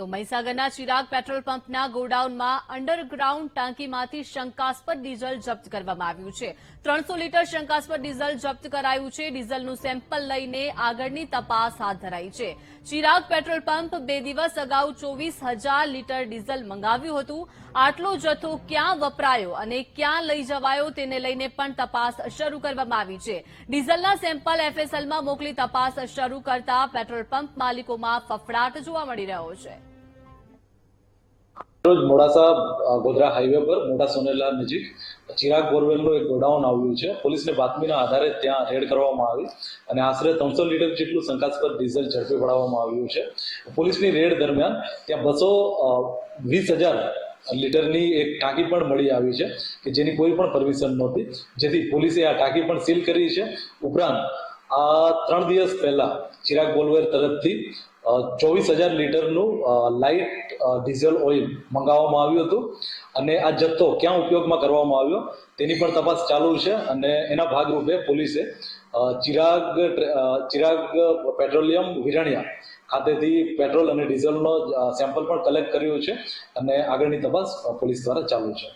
તો મહીસાગરના ચિરાગ પેટ્રોલ પંપના ગોડાઉનમાં અંડરગ્રાઉન્ડ ટાંકીમાંથી શંકાસ્પદ ડીઝલ જપ્ત કરવામાં આવ્યું છે. ત્રણસો લીટર શંકાસ્પદ ડીઝલ જપ્ત કરાયું છે. ડીઝલનું સેમ્પલ લઈને આગળની તપાસ હાથ ધરાઈ છે. ચિરાગ પેટ્રોલ પંપ બે દિવસ અગાઉ ચોવીસ હજાર લીટર ડીઝલ મંગાવ્યું હતું. આટલો જથ્થો ક્યાં વપરાયો અને ક્યાં લઈ જવાયો તેને લઈને પણ તપાસ શરૂ કરવામાં આવી છે. ડીઝલના સેમ્પલ એફએસએલમાં મોકલી તપાસ શરૂ કરતા પેટ્રોલ પંપ માલિકોમાં ફફડાટ જોવા મળી રહ્યો છે. રોજ મોડાસા ગોધરા હાઈવે પર, મોટા સોનેલા નજીક ચિરાગ બોરવેલનું એક ગોડાઉન આવ્યું છે. પોલીસને બાતમીના આધારે ત્યાં રેડ કરવામાં આવી અને આશરે ત્રણસો લીટર જેટલું શંકાસ્પદ ડીઝલ ઝડપી પડાવવામાં આવ્યું છે. પોલીસની રેડ દરમિયાન ત્યાં બસો વીસ હજાર લીટરની એક ટાંકી પણ મળી આવી છે કે જેની કોઈ પણ પરમિશન નહોતી. જેથી પોલીસે આ ટાંકી પણ સીલ કરી છે. ઉપરાંત ત્રણ દિવસ પહેલા ચિરાગ બોલવેર તરફથી ચોવીસ હજાર લીટરનું લાઇટ ડીઝલ ઓઇલ મંગાવવામાં આવ્યું હતું. અને આ જથ્થો ક્યાં ઉપયોગમાં કરવામાં આવ્યો તેની પણ તપાસ ચાલુ છે અને એના ભાગરૂપે પોલીસે ચિરાગ ચિરાગ પેટ્રોલિયમ વિરણિયા ખાતેથી પેટ્રોલ અને ડીઝલનો સેમ્પલ પણ કલેક્ટ કર્યું છે અને આગળની તપાસ પોલીસ દ્વારા ચાલુ છે.